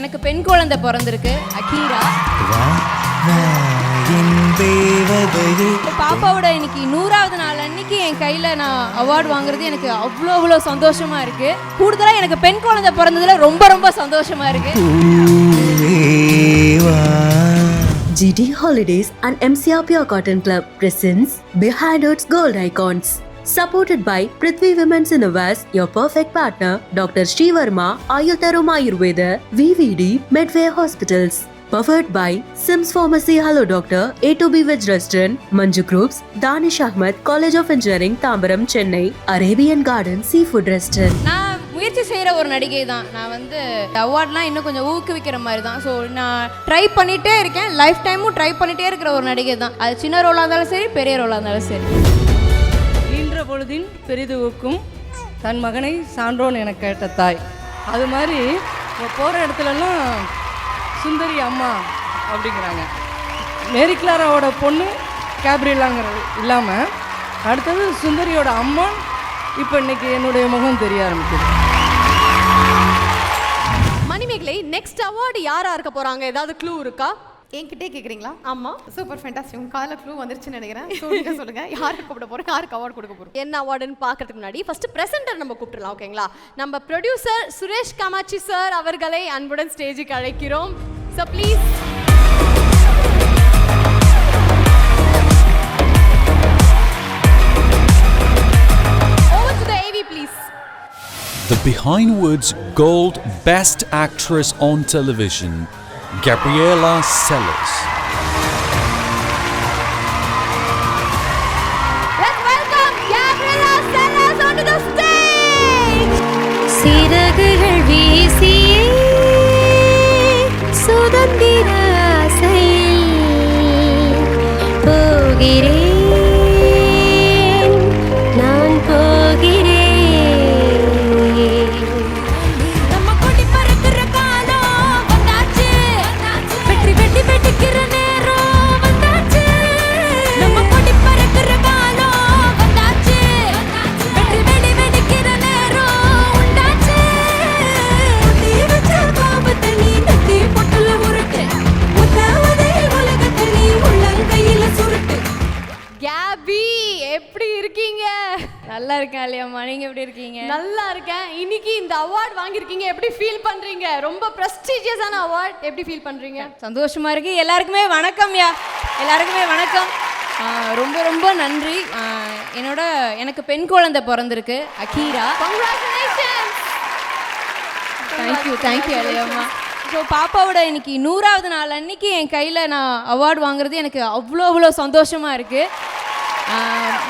எனக்கு பெண் குழந்தை பிறந்திருக்கு அகீரா. பாப்பாவோட இன்னைக்கு நூறாவது நாள் அன்னைக்கு என் கையில் நான் அவார்டு வாங்குறது எனக்கு அவ்வளோ அவ்வளோ சந்தோஷமா இருக்கு. கூடுதலாக எனக்கு பெண் குழந்தை பிறந்ததுல ரொம்ப ரொம்ப சந்தோஷமா இருக்கு. பூவே வா GD Holidays and MCR Pure Cotton Club presents Behind Earth's Gold Icons. Supported by Prithvi Women's Innovations, your perfect partner, Dr. Sri Verma, Ayurtarum Ayurveda, VVD, Medway Hospitals. Powered by Sims Pharmacy Hello Doctor, A2B Veg Restaurant, Manju Groups, Danish Ahmed, College of Engineering, Tambaram, Chennai, Arabian Garden Seafood Restaurant. நான் முயற்சி செய்கிற ஒரு நடிகை தான் நான் வந்து அவார்ட்லாம் இன்னும் கொஞ்சம் ஊக்குவிக்கிற மாதிரி தான் ஸோ நான் ட்ரை பண்ணிகிட்டே இருக்கேன் லைஃப் டைமும் ட்ரை பண்ணிகிட்டே இருக்கிற ஒரு நடிகை தான் அது சின்ன ரோலாக இருந்தாலும் சரி பெரிய ரோலாக இருந்தாலும் சரி ஈன்ற பொழுதின் பெரிது ஊக்கும் தன் மகனை சான்றோன் என கேட்ட தாய். அது மாதிரி இப்போ போகிற இடத்துலலாம் சுந்தரி அம்மா அப்படிங்கிறாங்க. மேரி கிளாராவோட பொண்ணு கேப்ரிலாங்கிறது இல்லாமல் அடுத்தது சுந்தரியோட அம்மா இப்போ இன்னைக்கு என்னுடைய முகம் தெரிய ஆரம்பிக்குது. மணிமேகலை நெக்ஸ்ட் அவார்டு யாராக இருக்க போகிறாங்க ஏதாவது க்ளூ இருக்கா? என்கிட்டே கேக்குறீங்களா? ஆமா. சூப்பர் ஃபேண்டாஸ்டிக் உங்க கால க்ளூ வந்துருச்சுன்னு நினைக்கிறேன். சொல்லுங்க சொல்லுங்க. யாருக்கு கூப்பிட போறோம் யாருக்கு அவார்ட் கொடுக்க போறோம் என்ன அவார்டுன்னு பார்க்கறதுக்கு முன்னாடி ஃபர்ஸ்ட் பிரசன்டர் நம்ம கூப்பிட்டுலாம் ஓகேங்களா நம்ம ப்ரொடியூசர் சுரேஷ் காமாட்சி சார் அவர்களை அன்புடன் ஸ்டேஜுக்கு அழைக்கிறோம். So please the Behind Woods Gold Best Actress on Television, Gabriela Sellers. நல்லா இருக்கேன் இல்லையாம்மா நீங்கள் எப்படி இருக்கீங்க? நல்லா இருக்கேன். இன்னைக்கு இந்த அவார்ட் வாங்கியிருக்கீங்க. எப்படி ஃபீல் பண்றீங்க? ரொம்ப ப்ரெஸ்டீஜியஸான அவார்ட் எப்படி ஃபீல் பண்றீங்க? சந்தோஷமா இருக்கு. எல்லாருக்குமே வணக்கம் யா. எல்லாருக்குமே வணக்கம். ரொம்ப ரொம்ப நன்றி. என்னோட எனக்கு பெண் குழந்தை பிறந்திருக்கு Ahira. Congratulations thank you thank you அலியம்மா. So பாப்பாவோட இன்னைக்கு நூறாவது நாள் அன்னைக்கு என் கையில் நான் அவார்டு வாங்குறது எனக்கு அவ்வளோ அவ்வளோ சந்தோஷமாக இருக்குது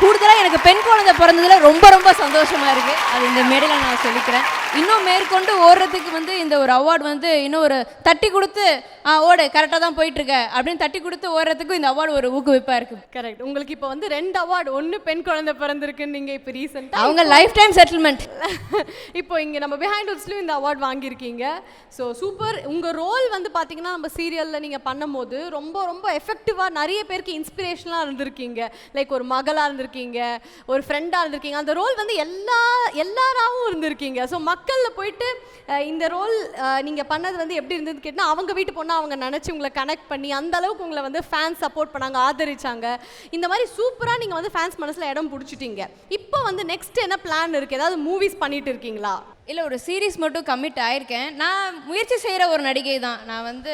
கூடுதலாக எனக்கு பெண் குழந்தை பிறந்ததுல ரொம்ப ரொம்ப சந்தோஷமாக இருக்குது அது இந்த மேடையில் நான் சொல்லிக்கிறேன். இன்னும் மேற்கொண்டு ஓடுறதுக்கு வந்து இந்த ஒரு அவார்டு வந்து இன்னும் ஒரு தட்டி கொடுத்து ஆ ஓடு கரெக்டாக தான் போயிட்டுருக்க அப்படின்னு தட்டி கொடுத்து ஓடுறதுக்கும் இந்த அவார்டு ஒரு ஊக்குவிப்பாக இருக்குது கரெக்ட் உங்களுக்கு இப்போ வந்து ரெண்டு அவார்டு ஒன்று பெண் குழந்தை பிறந்திருக்குன்னு நீங்க இப்போ ரீசெண்டாக அவங்க லைஃப் டைம் செட்டில்மெண்ட் இப்போ இங்க நம்ம பிஹைண்ட் உட்ஸ்லயும் இந்த அவார்ட் வாங்கியிருக்கீங்க. ஸோ சூப்பர் உங்க ரோல் வந்து பாத்தீங்கன்னா நம்ம சீரியல்ல நீங்க பண்ணும்போது ரொம்ப ரொம்ப எஃபெக்டிவா நிறைய பேருக்கு இன்ஸ்பிரேஷனா இருந்திருக்கீங்க. லைக் ஒரு மகளா இருந்திருக்கீங்க ஒரு ஃப்ரெண்டா இருந்திருக்கீங்க. அந்த ரோல் வந்து எல்லா எல்லாராவும் இருந்திருக்கீங்க. ஸோ மக்களில் போயிட்டு இந்த ரோல் நீங்கள் பண்ணது வந்து எப்படி இருந்ததுன்னு கேட்டால் அவங்க வீட்டு போனால் அவங்க நினச்சி உங்களை கனெக்ட் பண்ணி அந்த அளவுக்கு உங்களை வந்து ஃபேன்ஸ் சப்போர்ட் பண்ணாங்க ஆதரிச்சாங்க. இந்த மாதிரி சூப்பராக நீங்கள் வந்து ஃபேன்ஸ் மனசில் இடம் பிடிச்சிட்டீங்க. இப்போ வந்து நெக்ஸ்ட் என்ன பிளான் இருக்குது ஏதாவது மூவிஸ் பண்ணிட்டு இருக்கீங்களா? இல்லை ஒரு சீரிஸ் மட்டும் கமிட் ஆயிருக்கேன். நான் முயற்சி செய்கிற ஒரு நடிகை தான். நான் வந்து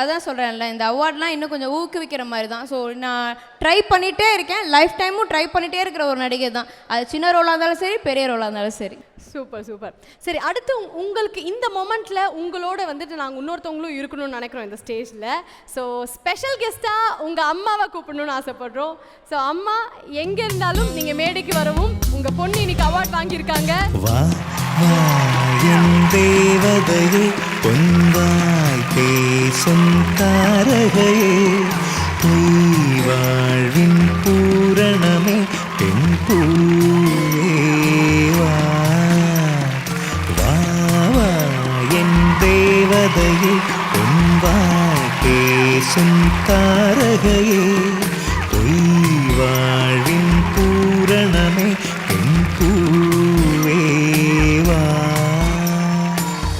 அதான் சொல்கிறேன்ல இந்த அவார்ட்லாம் இன்னும் கொஞ்சம் ஊக்குவிக்கிற மாதிரி தான். ஸோ நான் ட்ரை பண்ணிகிட்டே இருக்கேன். லைஃப் டைமும் ட்ரை பண்ணிகிட்டே இருக்கிற ஒரு நடிகை தான். அது சின்ன ரோலாக இருந்தாலும் சரி பெரிய ரோலாக இருந்தாலும் சரி. Super super. சரி அடுத்து உங்- உங்களுக்கு இந்த மொமெண்ட்ல உங்களோட வந்துட்டு நாங்கள் இன்னொருத்தவங்களும் இருக்கணும்னு நினைக்கிறோம் இந்த ஸ்டேஜில் ஸோ ஸ்பெஷல் கெஸ்ட்டாக உங்கள் அம்மாவை கூப்பிடணும்னு ஆசைப்படுறோம். ஸோ அம்மா எங்கே இருந்தாலும் நீங்கள் மேடைக்கு வரவும் உங்கள் பொண்ணு இன்னைக்கு அவார்ட் வாங்கியிருக்காங்க. தேவதையே பொன்வாய் பேசும் தாரகையே பொய் வாழ்வின் பூரணமே பெண் தேவதையே பொன்வாய் பேசும் தாரகையே. பொய் வாழ்வின் பூரணமே பெண் பூவே வா.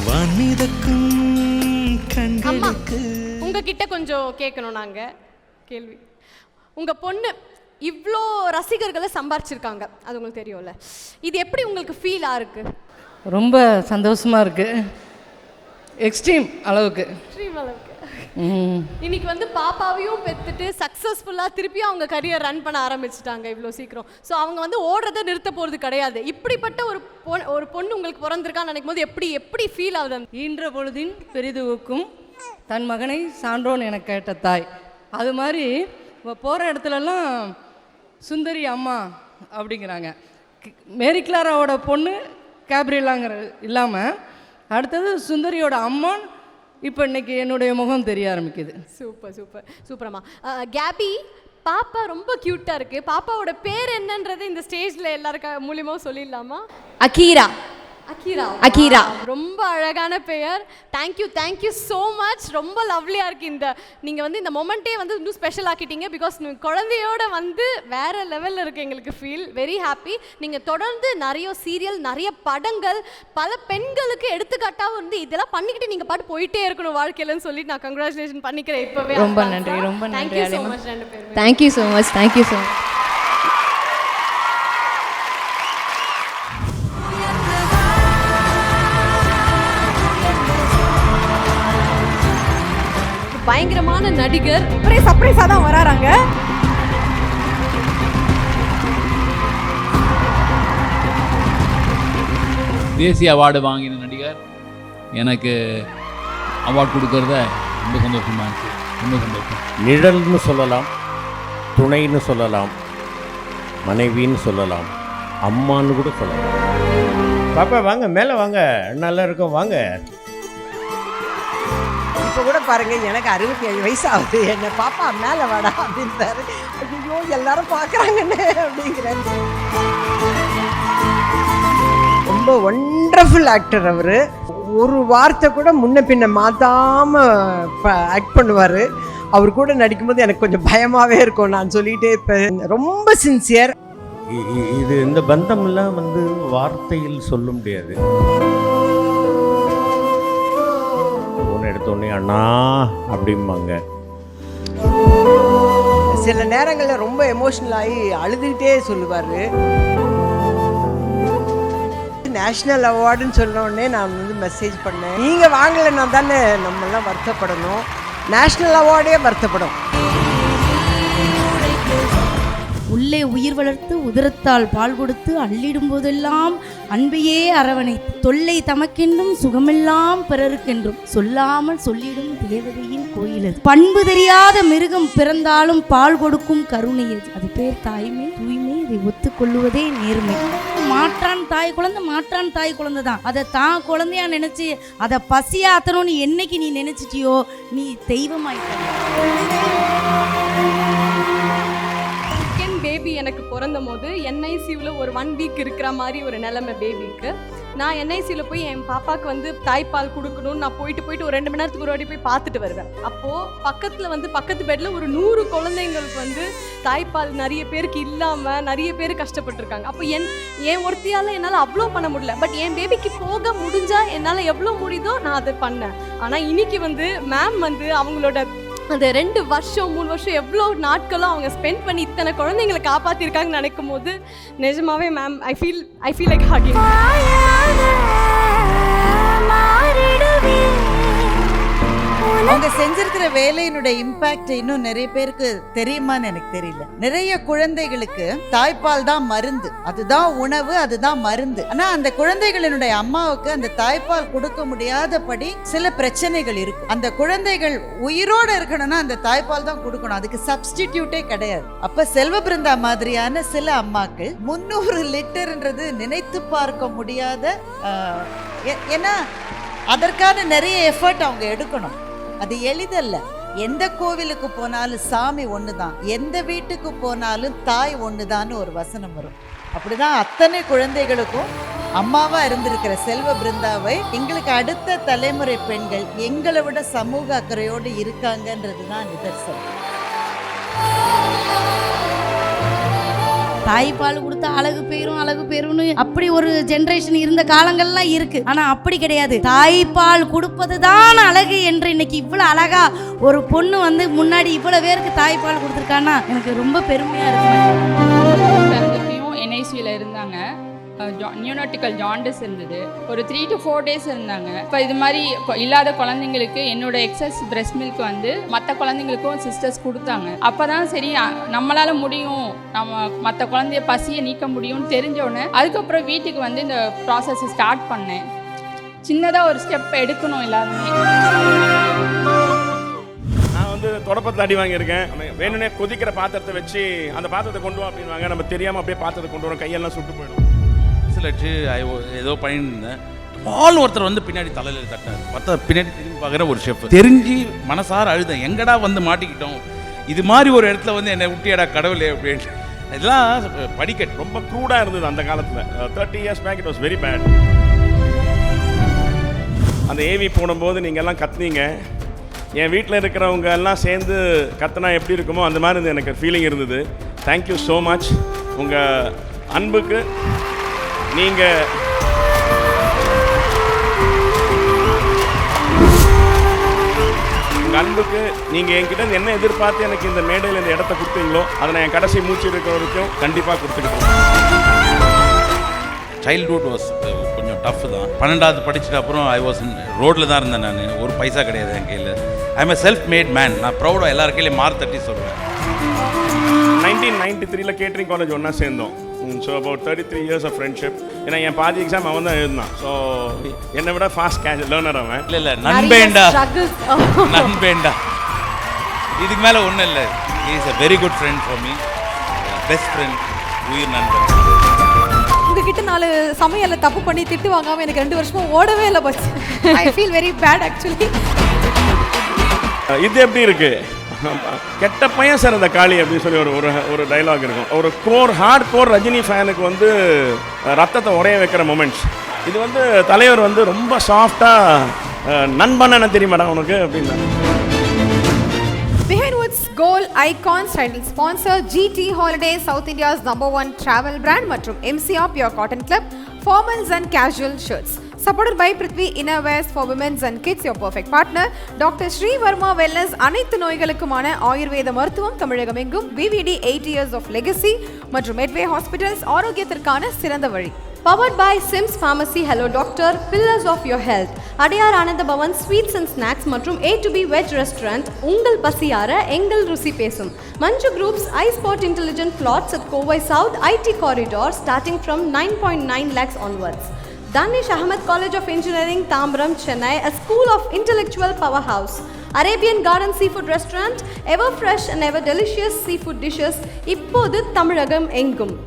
வான்மிதக்கும் கண்களுக்கு உங்ககிட்ட கொஞ்சம் கேட்கணும் நாங்க. கேள்வி. உங்க பொண்ணு இவ்வளோ ரசிகர்களை சம்பாரிச்சிருக்காங்க. அது உங்களுக்கு தெரியும்ல. இது எப்படி உங்களுக்கு ஃபீலாக இருக்கு? ரொம்ப சந்தோஷமாக இருக்குது எக்ஸ்ட்ரீம் அளவுக்கு. Dream அளவுக்கு. இன்னைக்கு வந்து பாப்பாவையும் பெத்துட்டு சக்ஸஸ்ஃபுல்லாக திருப்பியும் அவங்க கரியர் ரன் பண்ண ஆரம்பிச்சிட்டாங்க இவ்வளோ சீக்கிரம். ஸோ அவங்க வந்து ஓடுறதை நிறுத்த போகிறது கிடையாது. இப்படிப்பட்ட ஒரு பொன் ஒரு பொண்ணு உங்களுக்கு பிறந்திருக்கான்னு நினைக்கும் போது எப்படி எப்படி ஃபீல் ஆகுது ஈன்ற பொழுதின் பெரிதுவுக்கும் தன் மகனை சான்றோன் என கேட்ட தாய். அது மாதிரி போகிற இடத்துலலாம் சுந்தரி அம்மா அப்படிங்கிறாங்க. மேரி கிளாராவோட பொண்ணு கேப்ரியலாங்கிற இல்லாமல் அடுத்தது சுந்தரியோட அம்மான் இப்போ இன்னைக்கு என்னுடைய முகம் தெரிய ஆரம்பிக்குது. Super super சூப்பரம்மா. கேபி பாப்பா ரொம்ப க்யூட்டாக இருக்குது பாப்பாவோட பேர் என்னன்றது இந்த ஸ்டேஜில் எல்லாருக்க மூலியமாக சொல்லிடலாமா? அகீரா. Ahira Ahira. Wow, ரொம்ப அழகான பெயர். தேங்க்யூ தேங்க்யூ ஸோ மச் ரொம்ப லவ்லியாக இருக்குது இந்த நீங்கள் வந்து இந்த மொமெண்ட்டே வந்து இன்னும் ஸ்பெஷல் ஆக்கிட்டீங்க. பிகாஸ் குழந்தையோட வந்து வேற லெவலில் இருக்குது எங்களுக்கு ஃபீல் வெரி ஹாப்பி நீங்கள் தொடர்ந்து நிறைய சீரியல் நிறைய படங்கள் பல பெண்களுக்கு எடுத்துக்காட்டாக வந்து இதெல்லாம் பண்ணிக்கிட்டு நீங்கள் பாட்டு போயிட்டே இருக்கணும் வாழ்க்கையிலன்னு சொல்லி நான் கங்க்ராச்சுலேஷன் பண்ணிக்கிறேன் இப்போவே. ரொம்ப நன்றி, ரொம்ப நன்றி, தேங்க்யூ ஸோ. மச் ரெண்டு பேரும். Thank you so much thank you so much பயங்கரமான நடிகர் ஒரே சர்ப்ரைஸாக தான் வராறாங்க. தேசிய அவார்டு வாங்கின நடிகர். எனக்கு அவார்ட் கொடுக்கறத ரொம்ப சந்தோஷமா இருக்கு. ரொம்ப சந்தோஷம். நிழல்னு சொல்லலாம் துணைன்னு சொல்லலாம் மனைவின்னு சொல்லலாம் அம்மான்னு கூட சொல்லலாம். பாப்பா வாங்க மேலே வாங்க. நல்லா இருக்கும் வாங்க. இப்போ கூட பாருங்க எனக்கு அறுபத்தி ஏழு வயசு ஆகுது என்ன பாப்பா மேலே வாடா அப்படின்றாரு. ஐயோ எல்லாரும் பார்க்குறாங்கன்னு அப்படிங்கிறாரு. ரொம்ப ஒண்டர்ஃபுல் ஆக்டர் அவர். ஒரு வார்த்தை கூட முன்ன பின்ன மாற்றாமல் ஆக்ட் பண்ணுவார். அவர் கூட நடிக்கும்போது எனக்கு கொஞ்சம் பயமாகவே இருக்கும். நான் சொல்லிகிட்டே இருப்பேன். ரொம்ப சின்சியர் இது இந்த பந்தம்லாம் வந்து வார்த்தையில் சொல்ல முடியாது. ஃபோன் எடுத்தோடனே அண்ணா அப்படிம்பாங்க. சில நேரங்களில் ரொம்ப எமோஷ்னல் ஆகி அழுதுகிட்டே சொல்லுவார். நேஷ்னல் அவார்டுன்னு சொன்னோடனே நான் வந்து மெசேஜ் பண்ணேன். நீங்கள் வாங்கலைன்னா தானே நம்மெல்லாம் வருத்தப்படணும். நேஷ்னல் அவார்டே வருத்தப்படும். உள்ளே உயிர் வளர்த்து உதரத்தால் பால் கொடுத்து அள்ளிடும் போதெல்லாம் அன்பையே அரவணை தொல்லை தமக்கென்றும் சுகமெல்லாம் பிறருக்கென்றும் சொல்லாமல் சொல்லிடும் தேவதையின் கோயில் அது. பண்பு தெரியாத மிருகம் பிறந்தாலும் பால் கொடுக்கும் கருணை அது. அது பேர் தாய்மை தூய்மை இதை ஒத்துக்கொள்ளுவதே நேர்மை. மாற்றான் தாய் குழந்தை மாற்றான் தாய் குழந்தை தான். அதை தான் குழந்தையா நினைச்சு அதை பசியாத்தணும்னு என்னைக்கு நீ நினைச்சிட்டியோ நீ தெய்வமாயிட்ட எனக்கு பிறந்தும் போது என்ஐசியூவில் ஒரு ஒன் வீக் இருக்கிற மாதிரி ஒரு நிலைமை பேபிக்கு நான் என்ஐசியில் போய் என் பாப்பாவுக்கு வந்து தாய்ப்பால் கொடுக்கணும்னு நான் போயிட்டு போயிட்டு ஒரு ரெண்டு மணி நேரத்துக்கு ஒரு வாட்டி போய் பார்த்துட்டு வருவேன். அப்போது பக்கத்தில் வந்து பக்கத்து பெட்டில் ஒரு நூறு குழந்தைங்களுக்கு வந்து தாய்ப்பால் நிறைய பேருக்கு இல்லாமல் நிறைய பேர் கஷ்டப்பட்டுருக்காங்க. அப்போ என் என் ஒருத்தியால் என்னால் அவ்வளோ பண்ண முடியல. பட் என் பேபிக்கு போக முடிஞ்சால் என்னால் எவ்வளோ முடியுதோ நான் அதை பண்ணேன். ஆனால் இன்னைக்கு வந்து மேம் வந்து அவங்களோட அந்த ரெண்டு வருஷம் மூணு வருஷம் எவ்வளோ நாட்களும் அவங்க ஸ்பெண்ட் பண்ணி இத்தனை குழந்தைங்களை காப்பாற்றிருக்காங்கன்னு நினைக்கும் போது நிஜமாவே ma'am I feel I feel like hugging அவங்க செஞ்சிருக்கிற வேலையினுடைய இம்பாக்ட் இன்னும் நிறைய பேருக்கு தெரியுமான்னு எனக்கு தெரியல. நிறைய குழந்தைகளுக்கு தாய்ப்பால் தான் மருந்து. அதுதான் உணவு அதுதான் மருந்து. ஆனா அந்த குழந்தைகளினுடைய அம்மாவுக்கு அந்த தாய்ப்பால் கொடுக்க முடியாதபடி சில பிரச்சனைகள் இருக்கும். அந்த குழந்தைகள் உயிரோடு இருக்கணும்னா அந்த தாய்ப்பால் தான் கொடுக்கணும். அதுக்கு சப்ஸ்டிடியூட்டே கிடையாது. அப்ப செல்வ பிருந்தா மாதிரியான சில அம்மாக்கள் முன்னூறு லிட்டர்ன்றது நினைத்து பார்க்க முடியாத ஏ- ஏன்னா அதற்கான நிறைய எஃபர்ட் அவங்க எடுக்கணும். அது எளிதல்ல. எந்த கோவிலுக்கு போனாலும் சாமி ஒன்று தான் எந்த வீட்டுக்கு போனாலும் தாய் ஒன்று ஒரு வசனம் வரும். அப்படிதான் அத்தனை குழந்தைகளுக்கும் அம்மாவாக இருந்திருக்கிற செல்வ பிருந்தாவை எங்களுக்கு அடுத்த தலைமுறை பெண்கள் எங்களை விட சமூக அக்கறையோடு இருக்காங்கன்றது தான் நிதர்சனம். தாய்ப்பால் கொடுத்தா அழகு போயிரும் அழகு போயிரும்னு அப்படி ஒரு ஜென்ரேஷன் இருந்த காலங்கள்லாம் இருக்கு. ஆனா அப்படி கிடையாது. தாய்ப்பால் கொடுப்பது தான் அழகு என்று இன்னைக்கு இவ்வளவு அழகா ஒரு பொண்ணு வந்து முன்னாடி இவ்வளவு பேருக்கு தாய்ப்பால் கொடுத்துருக்கான்னா எனக்கு ரொம்ப பெருமையா இருக்கு. பிறந்தப்பையும் என்ஐசியில் இருந்தாங்க. நியூனோட்டிக்கல் ஜாண்டிஸ் இருந்தது. ஒரு த்ரீ டு ஃபோர் டேஸ் இருந்தாங்க. இப்போ இது மாதிரி இல்லாத குழந்தைங்களுக்கு என்னோட எக்ஸஸ் பிரஸ்ட் மில்க் வந்து மற்ற குழந்தைங்களுக்கும் சிஸ்டர்ஸ் கொடுத்தாங்க. அப்போ தான் சரி நம்மளால் முடியும். நம்ம மற்ற குழந்தைய பசியை நீக்க முடியும்னு தெரிஞ்சோடனே அதுக்கப்புறம் வீட்டுக்கு வந்து இந்த ப்ராசஸ் ஸ்டார்ட் பண்ணேன். சின்னதாக ஒரு ஸ்டெப் எடுக்கணும் எல்லாருமே. நான் வந்து தொடப்பத்தில் அடி வாங்கியிருக்கேன். வேணும்னே கொதிக்கிற பாத்திரத்தை வச்சு அந்த பாத்திரத்தை கொண்டு வா அப்படின்வாங்க நம்ம தெரியாமல் அப்படியே பாத்திரத்தை கொண்டு வரோம். கையெல்லாம் சுட்டு போயிடும். சிலட்டு ஏதோ பண்ணிட்டு இருந்தேன் ஆள் ஒருத்தர் வந்து பின்னாடி தலையில் தட்டினார். பார்த்தா பின்னாடி திரும்பி பார்க்குற ஒரு ஷெஃப் தெரிஞ்சு மனசார அழுதேன். எங்கடா வந்து மாட்டிக்கிட்டோம்? இது மாதிரி ஒரு இடத்துல வந்து என்னை விட்டியடா கடவுளே அப்படின்ட்டு இதெல்லாம் படிக்கட் ரொம்ப க்ரூடாக இருந்தது அந்த காலத்தில். Thirty years back it was very bad அந்த ஏவி போடும்போது நீங்கள் எல்லாம் கத்துனீங்க. என் வீட்டில் இருக்கிறவங்க எல்லாம் சேர்ந்து கத்தனா எப்படி இருக்குமோ அந்த மாதிரி இருந்தது எனக்கு ஃபீலிங் இருந்தது. தேங்க்யூ ஸோ மச் உங்கள் அன்புக்கு நீங்கள் உங்கள் அன்புக்கு நீங்கள் என்கிட்ட என்ன எதிர்பார்த்து எனக்கு இந்த மேடையில் இந்த இடத்த கொடுத்தீங்களோ அதை நான் என் கடைசி மூச்சு இருக்கிற வரைக்கும் கண்டிப்பாக கொடுத்துக்கிட்டேன் சைல்ட்ஹுட் வாஸ் கொஞ்சம் டஃப் தான். பன்னெண்டாவது படிச்சுட்டு அப்புறம் ஐ வாஸ் ரோட்டில் தான் இருந்தேன் நான். ஒரு பைசா கிடையாது என் கையில். I am self made man நான் ப்ரௌடாக எல்லார் கையிலையும் மார்க் தட்டி சொல்லுவேன் நைன்டீன் நைன்டி த்ரீல கேட்ரிங் காலேஜ் ஒன்றா சேர்ந்தோம். So about thirty three years of friendship ஏன்னா என் பாதி எக்ஸாம் அவன் தான் எழுதினான். ஸோ என்னை விட ஃபாஸ்ட் கேஷ் லேர்னர் அவன். இல்லை இல்லை நண்பேண்டா. நண்பேண்டா. இதுக்கு மேலே ஒன்றும் இல்லை. Is a very good friend for me best friend உயிர் நண்பன். உங்ககிட்ட நாலு சமையல்ல தப்பு பண்ணி திட்டு வாங்காம எனக்கு ரெண்டு வருஷமா ஓடவே இல்லை bus I feel very bad actually இது எப்படி இருக்கு? கெட்ட பையன் சார் காளி அப்படின்னு சொல்லி ஒரு ஒரு ஒரு டைலாக் இருக்கும். ஒரு கோர் ஹார்ட் கோர் ரஜினி ஃபேனுக்கு வந்து ரத்தத்தை உடைய வைக்கிற மொமெண்ட்ஸ் இது வந்து தலைவர் வந்து ரொம்ப சாஃப்டாக நண்பன் என்ன தெரியுமாடா உனக்கு அப்படின்னா. Behind Woods Gold Icons title sponsor GT Holidays South India's number one travel brand மற்றும் MCR Pure Cotton Club formals and casual shirts. Support by Prithvi Innerwears for women's and kids your perfect partner doctor Sri Varma wellness அனைத்து நோய்களுக்குமான ஆயுர்வேத மருத்துவம் தமிழகம் எங்கும் VVD eight years of legacy மற்றும் Medway hospitals ஆரோக்கியத்திற்கான சிறந்த வழி. Power by SIMS pharmacy hello doctor pillars of your health Adyar Ananda Bhavan sweets and snacks மற்றும் A to B veg restaurant உங்கள் பசியார எங்கள் ருசி பேசும். Manju groups I spot intelligent flats at Kovai south IT corridor starting from nine point nine lakhs onwards Danish Ahmed College of Engineering, Tambram, Chennai, a school of intellectual powerhouse. Arabian Garden Seafood Restaurant, ever fresh and ever delicious seafood dishes, இப்போது தமிழகம் எங்கும்.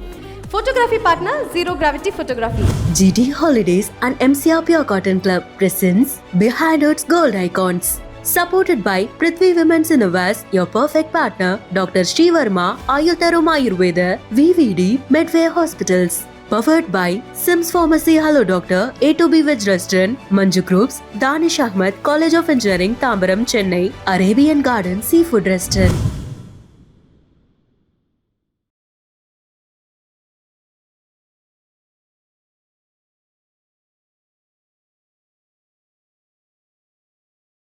Photography partner, Zero Gravity Photography. GD Holidays and MCR Pure Cotton Club presents Behind Earth's Gold Icons. Supported by Prithvi Women's Innovations, your perfect partner, Dr. Srivarma, Ayurtarum Ayurveda, VVD, Medway Hospitals. Powered by Sims Pharmacy Hello Doctor, A2B Veg Restaurant, Manju Groups, Danish Ahmed College of Engineering, Tambaram, Chennai, Arabian Garden Seafood Restaurant.